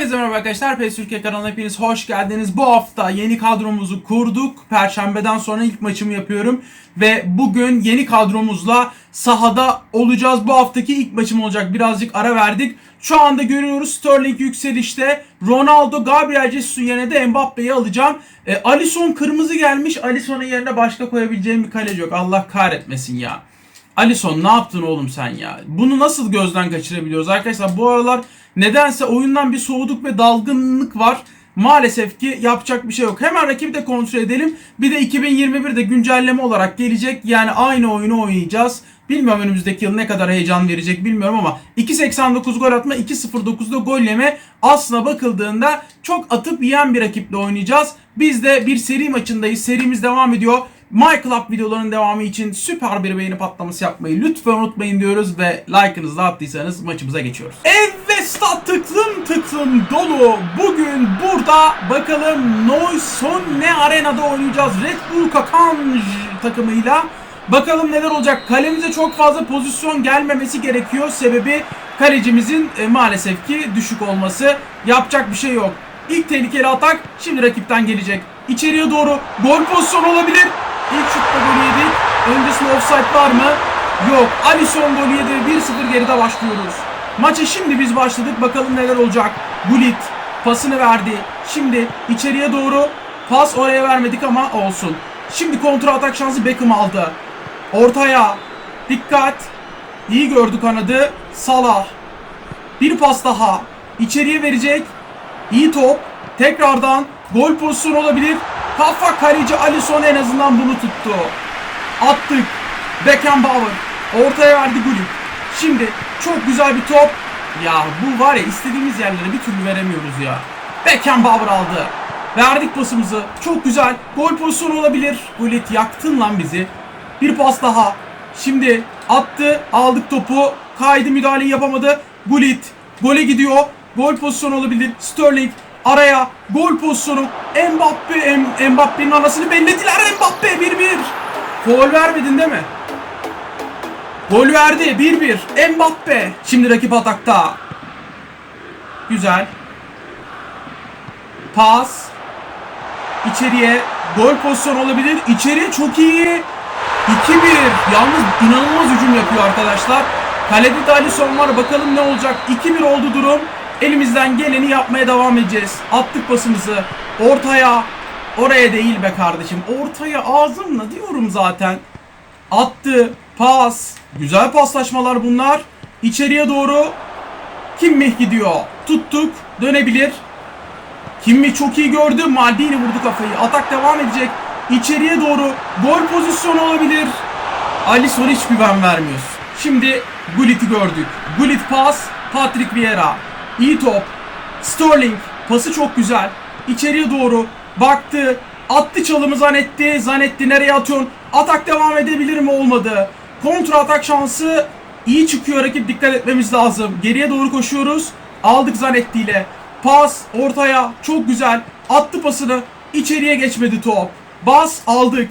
Herkese merhaba arkadaşlar. PES Türkiye kanalına hepiniz hoş geldiniz. Bu hafta yeni kadromuzu kurduk. Perşembeden sonra ilk maçımı yapıyorum. Ve bugün yeni kadromuzla sahada olacağız. Bu haftaki ilk maçım olacak. Birazcık ara verdik. Şu anda görüyoruz Sterling yükselişte. Ronaldo, Gabriel Jesus'un yerine de Mbappe'yi alacağım. E, Alisson kırmızı gelmiş. Alisson'un yerine başka koyabileceğim bir kaleci yok. Allah kahretmesin ya. Alisson ne yaptın oğlum sen ya? Bunu nasıl gözden kaçırabiliyoruz arkadaşlar? Bu aralar nedense oyundan bir soğuduk ve dalgınlık var. Maalesef ki yapacak bir şey yok. Hemen rakibi de kontrol edelim. Bir de 2021'de güncelleme olarak gelecek. Yani aynı oyunu oynayacağız. Bilmiyorum önümüzdeki yıl ne kadar heyecan verecek bilmiyorum ama 2.89 gol atma 2.09'da gol yeme aslına bakıldığında çok atıp yiyen bir rakiple oynayacağız. Biz de bir seri maçındayız. Serimiz devam ediyor. My Club videolarının devamı için süper bir beğeni patlaması yapmayı lütfen unutmayın diyoruz ve like'ınızı attıysanız maçımıza geçiyoruz. Evet stat tıklım tıklım dolu. Bugün burada bakalım Noison ne arenada oynayacağız. Red Bull Kakanj takımıyla. Bakalım neler olacak. Kalemize çok fazla pozisyon gelmemesi gerekiyor. Sebebi kalecimizin e, maalesef ki düşük olması. Yapacak bir şey yok. İlk tehlikeli atak şimdi rakipten gelecek. İçeriye doğru gol pozisyonu olabilir. İlk şutta golü yedik. Öncesinde offside var mı? Yok. Alisson golü yedi. 1-0 geride başlıyoruz. Maça şimdi biz başladık. Bakalım neler olacak. Gullit pasını verdi. Şimdi içeriye doğru pas oraya vermedik ama olsun. Şimdi kontra atak şansı Beckham aldı. Ortaya. Dikkat. İyi gördü kanadı. Salah. Bir pas daha. İçeriye verecek. İyi top. Tekrardan gol pozisyonu olabilir. Kafa kaleci Alisson en azından bunu tuttu. Attık. Beckenbauer. Ortaya verdi Gullit. Şimdi çok güzel bir top. Ya bu var ya istediğimiz yerlere bir türlü veremiyoruz ya. Beckenbauer aldı. Verdik pasımızı. Çok güzel. Gol pozisyonu olabilir. Gullit yaktın lan bizi. Bir pas daha. Şimdi attı. Aldık topu. Kaydı müdahaleyi yapamadı. Gullit. Gole gidiyor. Gol pozisyonu olabilir. Sterling araya gol pozisyonu. Mbappe, Mbappe'nin anasını bellediler. Mbappe 1-1. Gol vermedin değil mi? Gol verdi 1-1. Mbappe. Şimdi rakip atakta. Güzel. Pas. İçeriye gol pozisyonu olabilir. İçeriye çok iyi. 2-1. Yalnız inanılmaz hücum yapıyor arkadaşlar. Kalede de Alisson var. Bakalım ne olacak. 2-1 oldu durum. Elimizden geleni yapmaya devam edeceğiz. Attık pasımızı. Ortaya. Oraya değil be kardeşim. Ortaya ağzımla diyorum zaten. Attı. Pas. Güzel paslaşmalar bunlar. İçeriye doğru. Kimmih gidiyor. Tuttuk. Dönebilir. Kimmi çok iyi gördü. Maldini vurdu kafayı. Atak devam edecek. İçeriye doğru gol pozisyonu olabilir. Alisson hiç güven vermiyor. Şimdi Gullit'i gördük. Gullit pas. Patrick Vieira. İyi top. Sterling. Pası çok güzel. İçeriye doğru baktı. Attı çalımı Zanetti. Zanetti nereye atıyorsun? Atak devam edebilir mi? Olmadı. Kontra atak şansı iyi çıkıyor rakip dikkat etmemiz lazım. Geriye doğru koşuyoruz. Aldık Zanetti ile. Pas ortaya çok güzel. Attı pasını. İçeriye geçmedi top. Bas aldık.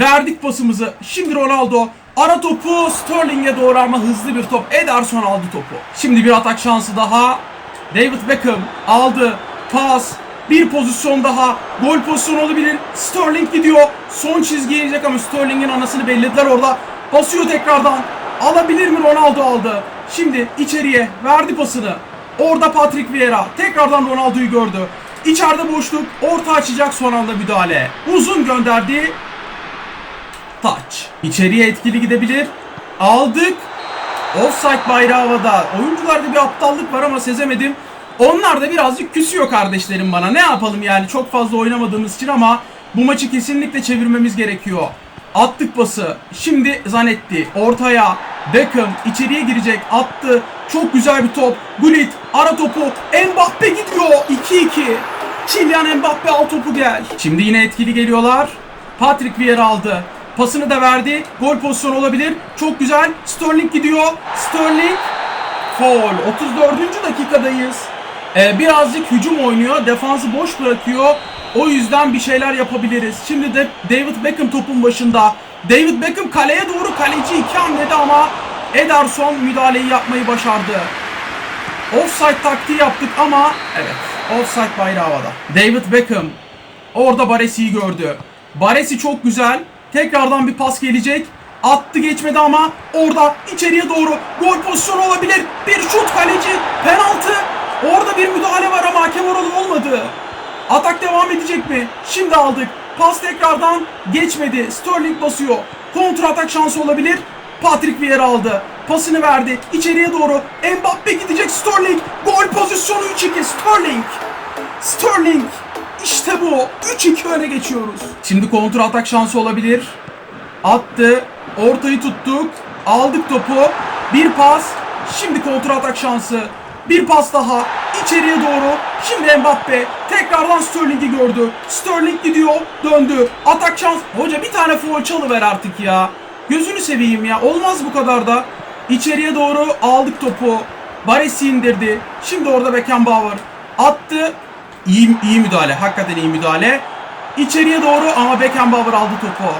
Verdik pasımızı. Şimdi Ronaldo ara topu Sterling'e doğru ama hızlı bir top. Ederson aldı topu. Şimdi bir atak şansı daha. David Beckham aldı. Pas. Bir pozisyon daha. Gol pozisyonu olabilir. Sterling gidiyor. Son çizgiye inecek ama Sterling'in anasını bellediler orada. Basıyor tekrardan. Alabilir mi? Ronaldo aldı. Şimdi içeriye verdi pasını. Orada Patrick Vieira. Tekrardan Ronaldo'yu gördü. İçeride boşluk. Orta açacak son anda müdahale. Uzun gönderdi. Taç. İçeriye etkili gidebilir. Aldık. Offside bayrağı havada. Oyuncularda bir aptallık var ama sezemedim. Onlar da birazcık küsüyor kardeşlerim bana. Ne yapalım yani çok fazla oynamadığımız için ama bu maçı kesinlikle çevirmemiz gerekiyor. Attık pası. Şimdi Zanetti. Ortaya. Beckham içeriye girecek. Attı. Çok güzel bir top. Gullit ara topu. Mbappe gidiyor. 2-2. Kylian Mbappe al topu gel. Şimdi yine etkili geliyorlar. Patrick Vieira aldı. Pasını da verdi. Gol pozisyonu olabilir. Çok güzel. Sterling gidiyor. Sterling Foul. 34. dakikadayız. Ee, birazcık hücum oynuyor. Defansı boş bırakıyor. O yüzden bir şeyler yapabiliriz. Şimdi de David Beckham topun başında. David Beckham kaleye doğru kaleci iki hamlede ama Ederson müdahaleyi yapmayı başardı. Offside taktiği yaptık ama evet offside bayrağı havada. David Beckham orada Baresi'yi gördü. Baresi çok güzel. Tekrardan bir pas gelecek. Attı geçmedi ama orada içeriye doğru gol pozisyonu olabilir. Bir şut kaleci penaltı. Orada bir müdahale var ama hakem oralı olmadı. Atak devam edecek mi? Şimdi aldık. Pas tekrardan geçmedi. Sterling basıyor. Kontra atak şansı olabilir. Patrick Vieira aldı. Pasını verdi. İçeriye doğru. Mbappe gidecek. Sterling. Gol pozisyonu 3-2. Sterling. Sterling. İşte bu. 3-2 öne geçiyoruz. Şimdi kontra atak şansı olabilir. Attı. Ortayı tuttuk. Aldık topu. Bir pas. Şimdi kontra atak şansı. Bir pas daha. İçeriye doğru. Şimdi Mbappe. Tekrardan Sterling'i gördü. Sterling gidiyor. Döndü. Atak şans. Hoca bir tane foul çalıver artık ya. Gözünü seveyim ya. Olmaz bu kadar da. İçeriye doğru aldık topu. Baresi indirdi. Şimdi orada Beckenbauer. Attı. İyi, iyi müdahale. Hakikaten iyi müdahale. İçeriye doğru ama Beckenbauer aldı topu.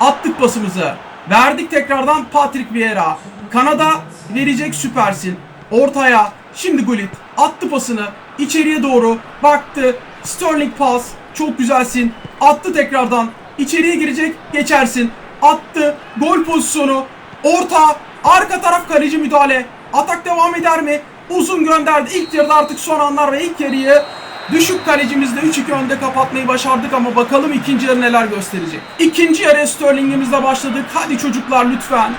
Attık pasımızı. Verdik tekrardan Patrick Vieira. Kanada verecek süpersin. Ortaya. Şimdi Gullit. Attı pasını. İçeriye doğru. Baktı. Sterling pas. Çok güzelsin. Attı tekrardan. İçeriye girecek. Geçersin. Attı. Gol pozisyonu. Orta. Arka taraf kaleci müdahale. Atak devam eder mi? Uzun gönderdi. İlk yarıda artık son anlar ve ilk yarıyı Düşük kalecimizde 3-2 önde kapatmayı başardık ama bakalım ikinci yarı neler gösterecek. İkinci yarı Sterling'imizle başladık. Hadi çocuklar lütfen.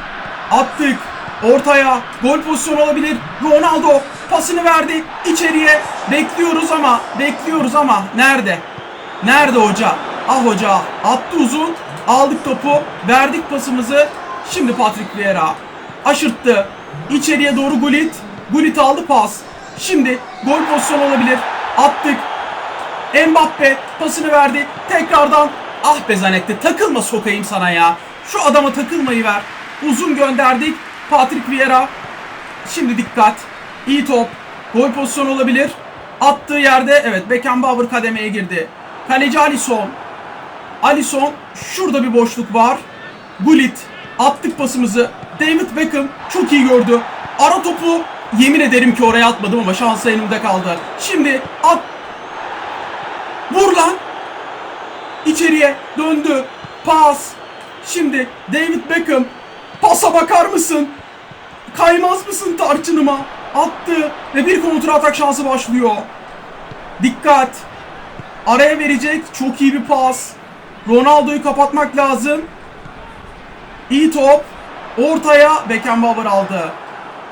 Attık. Ortaya. Gol pozisyonu olabilir. Ronaldo pasını verdi. içeriye. Bekliyoruz ama. Bekliyoruz ama. Nerede? Nerede hoca? Ah hoca. Attı uzun. Aldık topu. Verdik pasımızı. Şimdi Patrick Vieira. Aşırttı. İçeriye doğru Gullit. Gullit aldı pas. Şimdi gol pozisyonu olabilir. Attık. Mbappe pasını verdi. Tekrardan ah be Zanetti takılma sokayım sana ya. Şu adama takılmayı ver. Uzun gönderdik. Patrick Vieira. Şimdi dikkat. İyi top. Gol pozisyonu olabilir. Attığı yerde evet Beckenbauer kademeye girdi. Kaleci Alisson. Alisson şurada bir boşluk var. Gullit attık pasımızı. David Beckham çok iyi gördü. Ara topu yemin ederim ki oraya atmadım ama şansı elimde kaldı. Şimdi at. Vur lan. İçeriye döndü. Pas. Şimdi David Beckham pasa bakar mısın? Kaymaz mısın tarçınıma? Attı ve bir kontra atak şansı başlıyor. Dikkat. Araya verecek çok iyi bir pas. Ronaldo'yu kapatmak lazım. İyi top. Ortaya Beckenbauer aldı.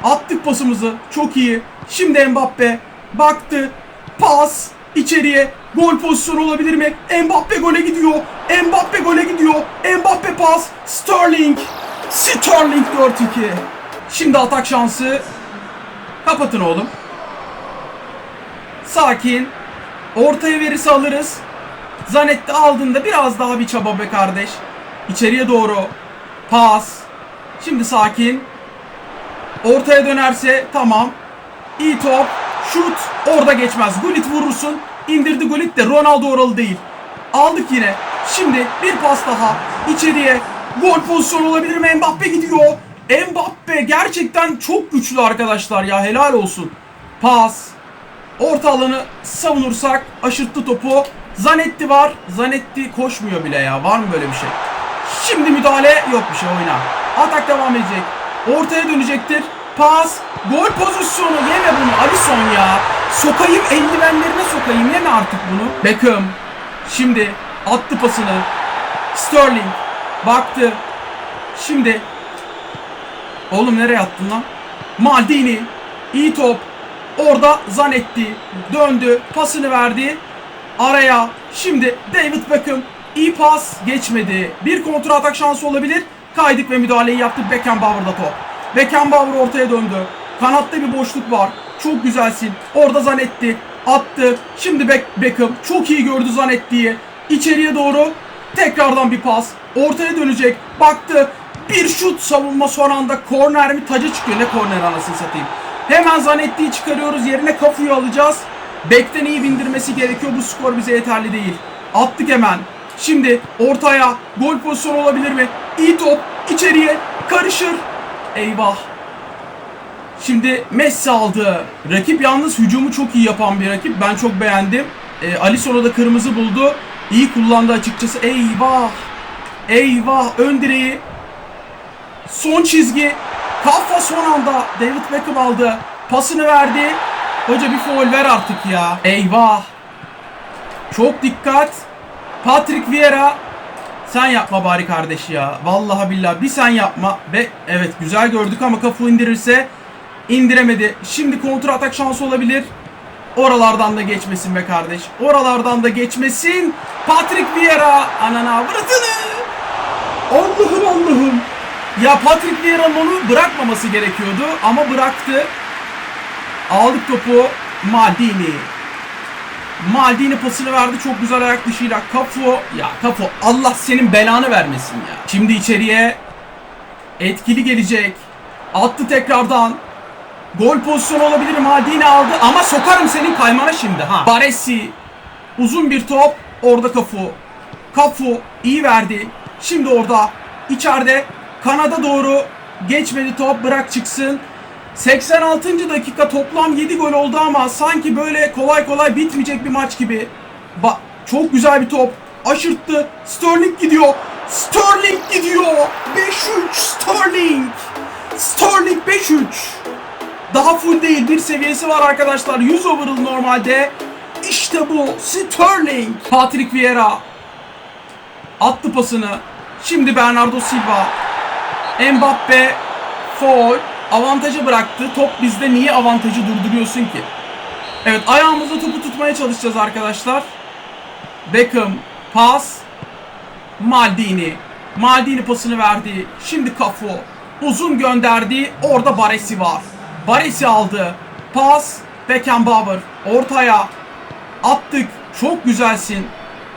Attık pasımızı. Çok iyi. Şimdi Mbappe baktı. Pas içeriye. Gol pozisyonu olabilir mi? Mbappe gole gidiyor. Mbappe gole gidiyor. Mbappe pas. Sterling. Sterling 4-2. Şimdi atak şansı. Kapatın oğlum. Sakin. Ortaya verirse alırız. Zanetti aldığında biraz daha bir çaba be kardeş. İçeriye doğru. Pas. Şimdi sakin. Ortaya dönerse tamam. İyi top. Şut. Orada geçmez. Gullit vurursun. İndirdi Gullit de Ronaldo oralı değil. Aldık yine. Şimdi bir pas daha. İçeriye. Gol pozisyonu olabilir mi? Mbappe gidiyor. Mbappe gerçekten çok güçlü arkadaşlar ya. Helal olsun. Pas. Orta alanı savunursak aşırttı topu. Zanetti var. Zanetti koşmuyor bile ya. Var mı böyle bir şey? Şimdi müdahale yok bir şey oyna. Atak devam edecek. Ortaya dönecektir. Pas. Gol pozisyonu. Yeme bunu Alisson ya. Sokayım eldivenlerine sokayım. Yeme artık bunu. Beckham. Şimdi attı pasını. Sterling. Baktı. Şimdi. Oğlum nereye attın lan? Maldini. İyi top. Orada Zanetti. Döndü. Pasını verdi. Araya. Şimdi David Beckham. İyi pas geçmedi. Bir kontra atak şansı olabilir. Kaydık ve müdahaleyi yaptık Beckenbauer'da top. Beckenbauer ortaya döndü. Kanatta bir boşluk var. Çok güzelsin. Orada Zanetti. Attı. Şimdi Beck Beckham çok iyi gördü Zanetti'yi. İçeriye doğru tekrardan bir pas. Ortaya dönecek. Baktı. Bir şut savunma son anda korner mi taca çıkıyor. Ne korner anasını satayım. Hemen Zanetti'yi çıkarıyoruz. Yerine Kafu'yu alacağız. Bekten iyi bindirmesi gerekiyor. Bu skor bize yeterli değil. Attık hemen. Şimdi ortaya gol pozisyonu olabilir mi? İyi top içeriye karışır. Eyvah. Şimdi Messi aldı. Rakip yalnız hücumu çok iyi yapan bir rakip. Ben çok beğendim. E, Alisson'u da kırmızı buldu. İyi kullandı açıkçası. Eyvah. Eyvah. Ön direği. Son çizgi. Kafa son anda. David Beckham aldı. Pasını verdi. Hoca bir foul ver artık ya. Eyvah. Çok dikkat. Patrick Vieira. Sen yapma bari kardeş ya. Vallahi billahi bir sen yapma. Ve evet güzel gördük ama kafu indirirse indiremedi. Şimdi kontra atak şansı olabilir. Oralardan da geçmesin be kardeş. Oralardan da geçmesin. Patrick Vieira. Anana avradını. Allah'ım Allah'ım. Ya Patrick Vieira'nın onu bırakmaması gerekiyordu ama bıraktı. Aldık topu. Maldini. Maldini pasını verdi çok güzel ayak dışıyla. Kafu. Ya Kafu Allah senin belanı vermesin ya. Şimdi içeriye etkili gelecek. Attı tekrardan. Gol pozisyonu olabilir Maldini aldı ama sokarım senin kaymana şimdi ha. Baresi. Uzun bir top. Orada Kafu. Kafu iyi verdi. Şimdi orada içeride kanada doğru geçmedi top bırak çıksın. 86. dakika toplam 7 gol oldu ama sanki böyle kolay kolay bitmeyecek bir maç gibi. Ba çok güzel bir top. Aşırttı. Sterling gidiyor. Sterling gidiyor. 5-3 Sterling. Sterling 5-3. Daha full değil bir seviyesi var arkadaşlar. 100 overall normalde. İşte bu Sterling. Patrick Vieira attı pasını. Şimdi Bernardo Silva. Mbappe foul. Avantajı bıraktı. Top bizde niye avantajı durduruyorsun ki? Evet ayağımızla topu tutmaya çalışacağız arkadaşlar. Beckham pas. Maldini. Maldini pasını verdi. Şimdi Cafu. Uzun gönderdi. Orada Baresi var. Baresi aldı. Pas. Beckenbauer. Ortaya. Attık. Çok güzelsin.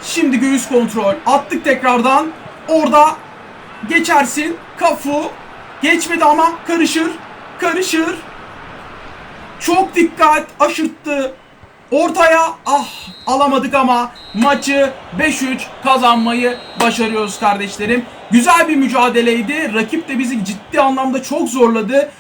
Şimdi göğüs kontrol. Attık tekrardan. Orada geçersin. Kafu. Geçmedi ama karışır. Karışır. Çok dikkat. Aşırttı. Ortaya ah alamadık ama maçı 5-3 kazanmayı başarıyoruz kardeşlerim. Güzel bir mücadeleydi. Rakip de bizi ciddi anlamda çok zorladı.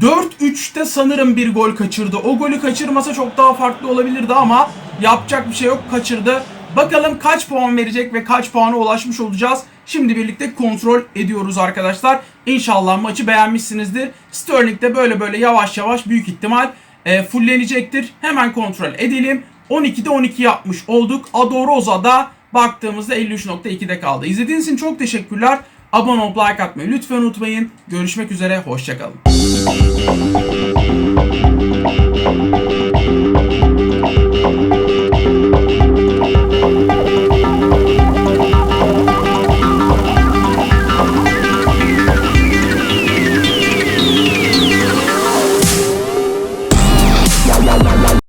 4-3'te sanırım bir gol kaçırdı. O golü kaçırmasa çok daha farklı olabilirdi ama yapacak bir şey yok kaçırdı. Bakalım kaç puan verecek ve kaç puana ulaşmış olacağız. Şimdi birlikte kontrol ediyoruz arkadaşlar. İnşallah maçı beğenmişsinizdir. Sterling de böyle böyle yavaş yavaş büyük ihtimal e, fullenecektir. Hemen kontrol edelim. 12'de 12 yapmış olduk. Adoroza da baktığımızda 53.2'de kaldı. İzlediğiniz için çok teşekkürler. Abone olup like atmayı lütfen unutmayın. Görüşmek üzere, hoşçakalın. Thank you.